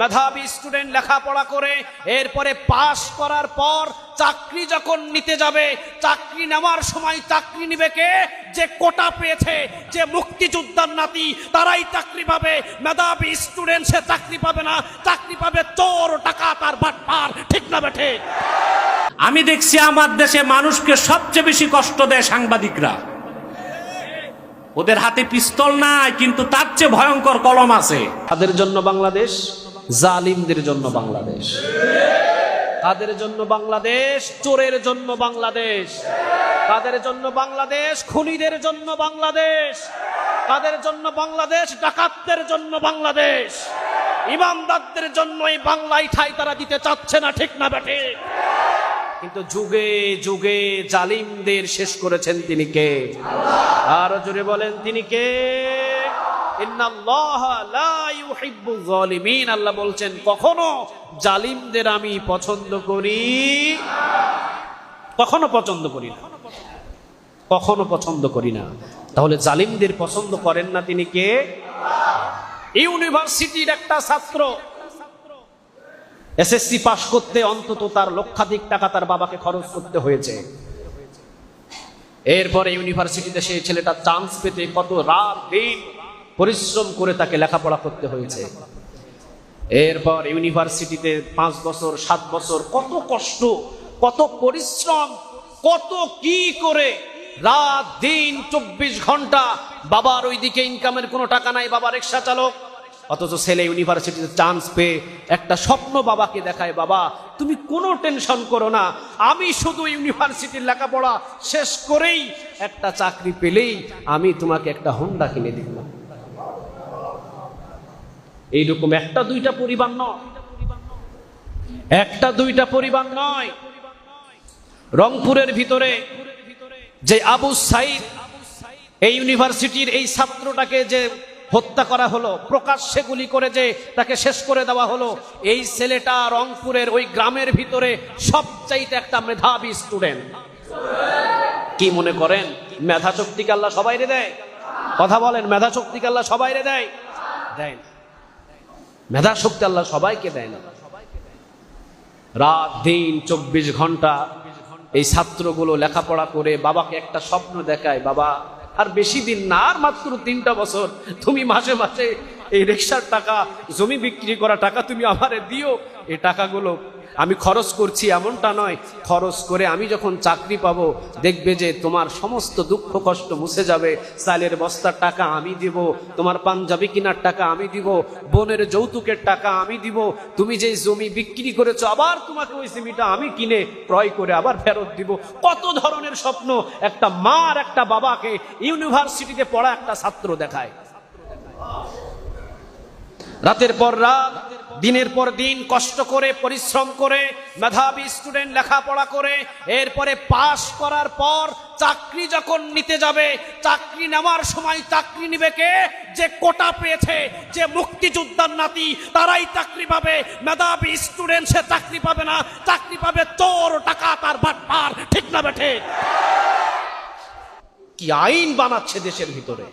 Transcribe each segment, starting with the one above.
মেধাবী স্টুডেন্ট লেখাপড়া করে, এরপরে পাশ করার পর চাকরি যখন নিতে যাবে, চাকরি নেওয়ার সময় চাকরি নিবে কে? যে কোটা পেয়েছে, যে মুক্তিযোদ্ধার নাতি, তারাই চাকরি পাবে। মেধাবী স্টুডেন্ট সে চাকরি পাবে না, চাকরি পাবে চোর টাকা তার বাটপার, ঠিক না বেঠে? আমি দেখছি আমার দেশে মানুষকে সবচেয়ে বেশি কষ্ট দেয় সাংবাদিকরা। ওদের হাতে পিস্তল নাই, কিন্তু তার চেয়ে ভয়ঙ্কর কলম আছে। তাদের জন্য বাংলাদেশ জালিমদের জন্য বাংলাদেশ। তাদের জন্য বাংলাদেশ? চোরের জন্য বাংলাদেশ। তাদের জন্য বাংলাদেশ? খুনিদের জন্য বাংলাদেশ। তাদের জন্য বাংলাদেশ? ডাকাতদের জন্য বাংলাদেশ। ইমানদারদের জন্য এই বাংলায় ঠাই তারা দিতে চাচ্ছে না, ঠিক না বেঠে কিন্তু যুগে যুগে জালিমদের শেষ করেছেন তিনি কে? আরও জোরে বলেন, তিনি কে? আল্লাহ বলছেন, কখনো জালিমদের আমি পছন্দ করি কখনো পছন্দ করি না। কখনো পছন্দ করি না। তাহলে জালিমদের পছন্দ করেন না তিনি কে? ইউনিভার্সিটির একটা ছাত্র এসএসসি পাশ করতে অন্তত তার লক্ষাধিক টাকা তার বাবাকে খরচ করতে হয়েছে। এরপরে ইউনিভার্সিটিতে সেই ছেলেটা চান্স পেতে কত রাত দিন পরিশ্রম করে তাকে লেখাপড়া করতে হয়েছে। এরপর ইউনিভার্সিটিতে পাঁচ বছর, সাত বছর, কত কষ্ট, কত পরিশ্রম, কত কি করে রাত দিন চব্বিশ ঘণ্টা বাবার ওইদিকে ইনকামের কোনো টাকা নাই, বাবা রিক্সা চালক। অথচ ছেলে ইউনিভার্সিটিতে চান্স পেয়ে একটা স্বপ্ন বাবাকে দেখায়, বাবা, তুমি কোনো টেনশন করো না, আমি শুধু ইউনিভার্সিটির লেখাপড়া শেষ করেই একটা চাকরি পেলেই আমি তোমাকে একটা হোন্ডা কিনে দিব। এইরকম একটা দুইটা পরিবার নয়। একটা দুইটা পরিবার নয়। রংপুরের ভিতরে যে আবু সাইদ, এই ইউনিভার্সিটির এই ছাত্রটাকে যে হত্যা করা হলো, প্রকাশ্যে গুলি করে যে তাকে শেষ করে দেওয়া হলো, এই ছেলেটা রংপুরের ওই গ্রামের ভিতরে সবচাইতে একটা মেধাবী স্টুডেন্ট। কি মনে করেন? মেধা শক্তিকে আল্লাহ সবাই রে দেয়? কথা বলেন মেধা শক্তিকে আল্লাহ সবাই রে দেয় দেয় মেধা শক্তি আল্লাহ সবাইকে দেয় না। রাত, দিন, চব্বিশ ঘণ্টা এই ছাত্রগুলো লেখাপড়া করে বাবাকে একটা স্বপ্ন দেখায়, বাবা, আর বেশি দিন না, আর মাত্র তিনটা বছর, তুমি মাসে মাসে এই রিক্সার টাকা, জমি বিক্রি করা টাকা তুমি আমারে দিও। এই টাকাগুলো আমি খরচ করছি এমনটা নয়। খরচ করে আমি যখন চাকরি পাবো, দেখবে যে তোমার সমস্ত দুঃখ কষ্ট মুছে যাবে। চালের বস্তার টাকা আমি দিব, তোমার পাঞ্জাবি কেনার টাকা আমি দিব, বোনের যৌতুকের টাকা আমি দিব। তুমি যে জমি বিক্রি করেছ, আবার তোমাকে ওই জমিটা আমি কিনে ক্রয় করে আবার ফেরত দিব। কত ধরনের স্বপ্ন! একটা মার একটা বাবাকে ইউনিভার্সিটিতে পড়া একটা ছাত্র দেখায়। রাতের পর রাত, দিনের পর দিন কষ্ট করে, পরিশ্রম করে, মেধাবী স্টুডেন্ট লেখাপড়া করে, এরপরে পাশ করার পর চাকরি যখন নিতে যাবে, চাকরি নেওয়ার সময় চাকরি নিবে কে? যে কোটা পেয়েছে, যে মুক্তিযোদ্ধার নাতি, তারাই চাকরি পাবে। মেধাবী স্টুডেন্ট সে চাকরি পাবে না, চাকরি পাবে চোর টাকা তার বাটপার, ঠিক না বেঠে? কি আইন বানাচ্ছে দেশের ভিতরে?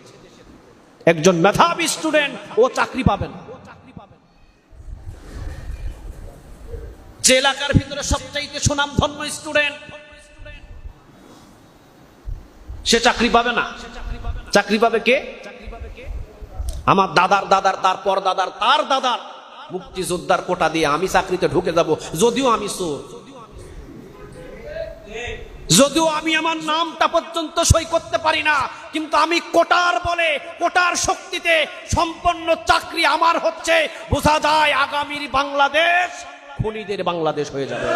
একজন মেধাবী স্টুডেন্ট ও চাকরি পাবে না। যে এলাকার ভিতরে সবচাইতে সুনামধন্য স্টুডেন্ট, সে চাকরি পাবে না। চাকরি পাবে কে? আমার দাদার দাদার তারপর দাদার তার দাদার মুক্তিযোদ্ধার কোটা দিয়ে আমি চাকরিতে ঢুকে যাব, যদিও আমি চোর। যদিও আমি আমার নামটা পর্যন্ত সই করতে পারি না, কিন্তু আমি কোটার বলে, কোটার শক্তিতে সম্পন্ন চাকরি আমার হচ্ছে। বোঝা যায় আগামীর বাংলাদেশ খুনিদের বাংলাদেশ হয়ে যাবে।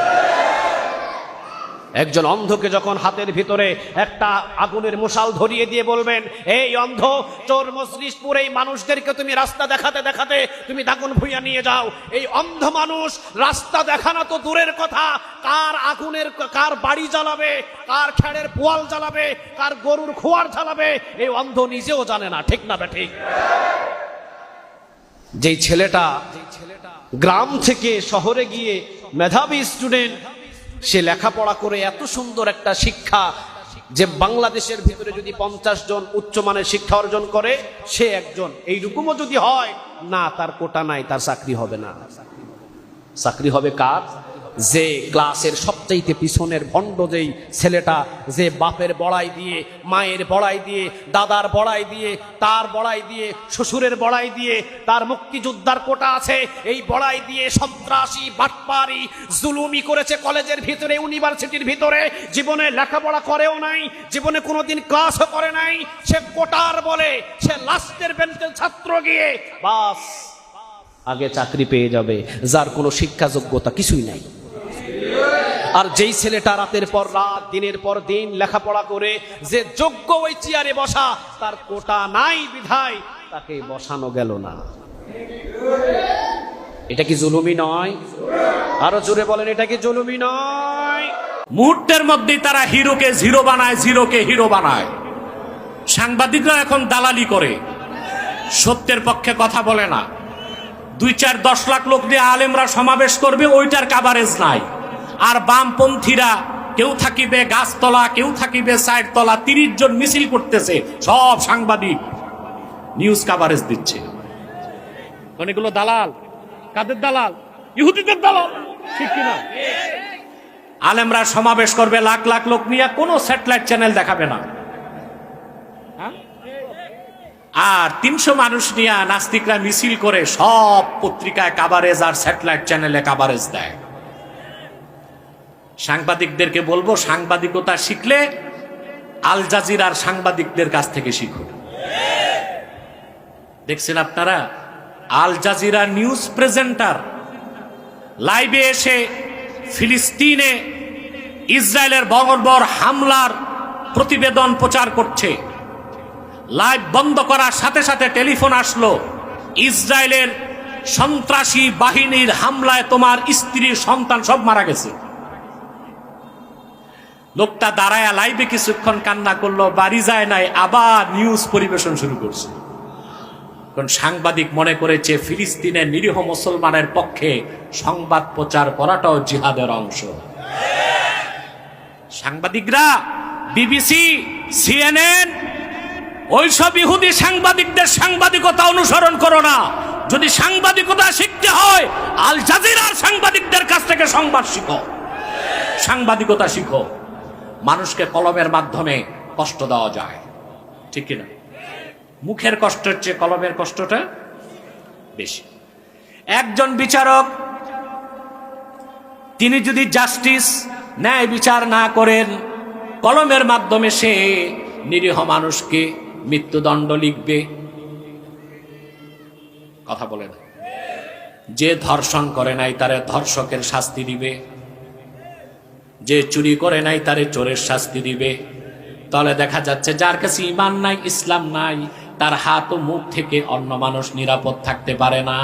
একজন অন্ধকে যখন হাতের ভিতরে একটা আগুনের মশাল ধরিয়ে দিয়ে বলবেন, এই অন্ধ, চোর মজলিশপুর এই মানুষদেরকে তুমি রাস্তা দেখাতে দেখাতে তুমি দাগুন ভুইয়া নিয়ে যাও। এই অন্ধ মানুষ রাস্তা দেখানো তো দূরের কথা। কার আগুনের, কার বাড়ি জ্বালাবে, কার খেড়ের পোয়াল জ্বালাবে, কার গরুর খোয়ার জ্বালাবে, এই অন্ধ নিজেও জানে না, ঠিক না বে ঠিক? যেই ছেলেটা গ্রাম থেকে শহরে গিয়ে মেধাবী স্টুডেন্ট সে লেখাপড়া করে এত সুন্দর একটা শিক্ষা যে বাংলাদেশের ভিতরে যদি পঞ্চাশ জন উচ্চমানের শিক্ষা অর্জন করে, সে একজন। এইরকমও যদি হয়, না, তার কোটা নাই, তার চাকরি হবে না। চাকরি হবে কার? যে ক্লাসের সবচাইতে পিছনের ভণ্ড যেই ছেলেটা, যে বাপের বড়াই দিয়ে, মায়ের বড়াই দিয়ে, দাদার বড়াই দিয়ে, তার বড়াই দিয়ে, শ্বশুরের বড়াই দিয়ে, তার মুক্তিযোদ্ধার কোটা আছে, এই বড়াই দিয়ে সন্ত্রাসী, বাটপারি, জুলুমি করেছে কলেজের ভিতরে, ইউনিভার্সিটির ভিতরে। জীবনে লেখাপড়া করেও নাই, জীবনে কোনোদিন ক্লাসও করে নাই। সে কোটার বলে, সে লাস্টের বেঞ্চের ছাত্র গিয়ে, বাস, আগে চাকরি পেয়ে যাবে, যার কোনো শিক্ষা যোগ্যতা কিছুই নাই। আর যেই ছেলেটা রাতের পর রাত, দিনের পর দিন লেখাপড়া করে, যে যোগ্য ওই চেয়ারে বসা, তার কোটা নাই বিধায় তাকে বসানো গেল না। এটা কি জুলুমি নয়? আরও জোরে বলেন, এটা কি জুলুমি নয়? মুহূর্তের মধ্যেই তারা হিরোকে জিরো বানায়, জিরোকে হিরো বানায়। সাংবাদিকরা এখন দালালি করে। সত্যের পক্ষে কথা বলে না। দুই চার দশ লাখ লোক নিয়ে আলেমরা সমাবেশ করবে, ওইটার কাভারেজ নাই। আর বামপন্থীরা কেউ থাকিবে গাছতলা, কেউ থাকিবে সাইড তলা তিরিশ জন মিছিল করতেছে, সব সাংবাদিক নিউজ কাভারেজ দিচ্ছে। অনেকগুলো দালাল? কাদের দালাল? ইহুদিদের দালাল। ঠিক কিনা? আলেমরা সমাবেশ করবে, লাখ লাখ লোক নিয়ে কোনো স্যাটেলাইট চ্যানেল দেখাবে না। হ্যাঁ? আর তিনশো মানুষ নিয়ে নাস্তিকরা মিছিল করে, সব পত্রিকায় কাভারেজ আর স্যাটেলাইট চ্যানেলে কাভারেজ দেয়। সাংবাদিকদেরকে বলব, সাংবাদিকতা শিখলে আল জাজিরার সাংবাদিকদের কাছ থেকে শিখুন দেখছেন আপনারা? আল জাজিরা নিউজ প্রেজেন্টার, লাইভে এসে ফিলিস্তিনে ইসরায়েলের বর্বর হামলার প্রতিবেদন প্রচার করছে। লাইভ বন্ধ করার সাথে সাথে টেলিফোন আসলো, ইসরায়েলের সন্ত্রাসী বাহিনীর হামলায় তোমার স্ত্রীর সন্তান সব মারা গেছে। লোকটা দাঁড়ায় লাইভে কিছুক্ষণ কান্না করল, বাড়ি যায় নাই, আবার নিউজ পরিবেশন শুরু করছে। কারণ সাংবাদিক মনে করেছে ফিলিস্তিনের নিরীহ মুসলমানের পক্ষে সংবাদ প্রচার করাটাও জিহাদের অংশ। সাংবাদিকরা, বিবিসি, সিএনএন, ওইসব ইহুদি সাংবাদিকদের সাংবাদিকতা অনুসরণ করো না। যদি সাংবাদিকতা শিখতে হয়, আল জাজিরার সাংবাদিকদের কাছ থেকে সংবাদ শিখো। সাংবাদিকতা শিখো। মানুষকে কলমের মাধ্যমে কষ্ট দেওয়া যায়। ঠিক কিনা? মুখের কষ্টের চেয়ে কলমের কষ্টটা বেশি। একজন বিচারক, তিনি যদি জাস্টিস, ন্যায় বিচার না করেন, কলমের মাধ্যমে সে নিরীহ মানুষকে মৃত্যুদণ্ড লিখবে। কথা বলে না। যে ধর্ষণ করে নাই, তারে ধর্ষকের শাস্তি দিবে। যে চুরি করে নাই, তারে চোরের শাস্তি দিবে। তাহলে দেখা যাচ্ছে, যার কাছে ইমান নাই, ইসলাম নাই, তার হাত ও মুখ থেকে অন্য মানুষ নিরাপদ থাকতে পারে না।